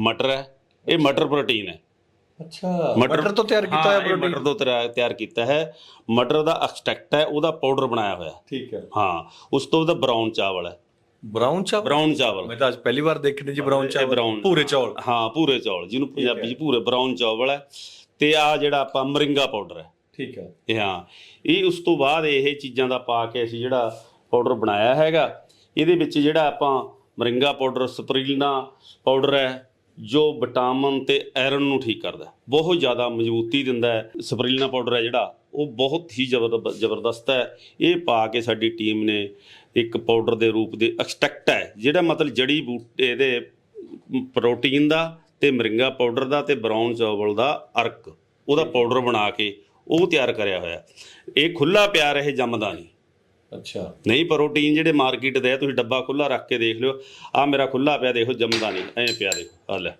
ਮਟਰ ਹੈ। ਇਹ ਮਟਰ ਪ੍ਰੋਟੀਨ ਹੈ। ਅੱਛਾ। ਮਟਰ ਤੋਂ ਤਿਆਰ ਕੀਤਾ ਹਾਂ, ਹੋਇਆ ਪ੍ਰੋਟੀਨ? ਮਟਰ ਤੋਂ ਤਿਆਰ ਤਿਆਰ ਕੀਤਾ ਹੈ। ਮਟਰ ਦਾ ਐਕਸਟ੍ਰੈਕਟ ਹੈ ਉਹਦਾ ਪਾਊਡਰ ਬਣਾਇਆ ਹੋਇਆ। ਠੀਕ ਹੈ। ਹਾਂ ਉਸ ਤੋਂ ਉਹਦਾ ਬਰਾਊਨ ਚਾਵਲ ਹੈ। ਬ੍ਰਾਊਨ ਚਾਵਲ? ਬਰਾਊਨ ਚਾਵਲ। ਮੈਂ ਤਾਂ ਅੱਜ ਪਹਿਲੀ ਵਾਰ ਦੇਖਣੇ ਜੀ ਬ੍ਰਾਊਨ ਚਾਵਲ। ਪੂਰੇ ਚੌਲ। ਹਾਂ ਪੂਰੇ ਚੌਲ ਜਿਹਨੂੰ ਪੰਜਾਬੀ ਚ ਪੂਰੇ ਬਰਾਊਨ ਚਾਵਲ ਹੈ। ਤੇ ਆ ਜਿਹੜਾ ਆਪਾਂ ਮਰਿੰਗਾ ਪਾਊਡਰ ਹੈ। ਠੀਕ ਹੈ। ਇਹ ਹਾਂ ਇਹ ਉਸ ਤੋਂ ਬਾਅਦ ਇਹ ਚੀਜ਼ਾਂ ਦਾ ਪਾ ਕੇ ਅਸੀਂ ਜਿਹੜਾ ਪਾਊਡਰ ਬਣਾਇਆ ਹੈਗਾ ਇਹਦੇ ਵਿੱਚ ਜਿਹੜਾ ਆਪਾਂ ਮਰਿੰਗਾ ਪਾਊਡਰ ਸਪਰੀਨਾ ਪਾਊਡਰ ਹੈ ਜੋ ਵਿਟਾਮਿਨ ਤੇ ਆਇਰਨ ਨੂੰ ਠੀਕ ਕਰਦਾ ਬਹੁਤ ਜ਼ਿਆਦਾ ਮਜ਼ਬੂਤੀ ਦਿੰਦਾ ਹੈ। ਸਪਰੀਨਾ ਪਾਊਡਰ ਹੈ ਜਿਹੜਾ, ਉਹ ਬਹੁਤ ਹੀ ਜ਼ਬਰਦ- ਜ਼ਬਰਦਸਤ ਹੈ। ਇਹ ਪਾ ਕੇ ਸਾਡੀ ਟੀਮ ਨੇ ਇੱਕ ਪਾਊਡਰ ਦੇ ਰੂਪ ਦੇ ਐਕਸਟ੍ਰੈਕਟ ਹੈ, ਜਿਹੜਾ ਮਤਲਬ ਜੜੀ ਬੂਟੇ ਦੇ ਪ੍ਰੋਟੀਨ ਦਾ ਤੇ ਮਰਿੰਗਾ ਪਾਊਡਰ ਦਾ ਤੇ ਬਰਾਊਨ ਚਾਵਲ ਦਾ ਅਰਕ, ਉਹਦਾ ਪਾਊਡਰ ਬਣਾ ਕੇ ਉਹ ਤਿਆਰ ਕਰਿਆ ਹੋਇਆ। ਇਹ ਖੁੱਲਾ ਪਿਆ ਰਹੇ ਜੰਮਦਾ ਨਹੀਂ। ਅੱਛਾ। ਨਹੀਂ ਪ੍ਰੋਟੀਨ ਜਿਹੜੇ ਮਾਰਕੀਟ ਦੇ ਆ, ਤੁਸੀਂ ਡੱਬਾ ਖੁੱਲਾ ਰੱਖ ਕੇ ਦੇਖ ਲਿਓ। ਆ ਮੇਰਾ ਖੁੱਲਾ ਪਿਆ, ਦੇਖੋ ਜੰਮਦਾ ਨਹੀਂ, ਐਂ ਪਿਆ ਦੇਖੋ ਆ ਲੈ।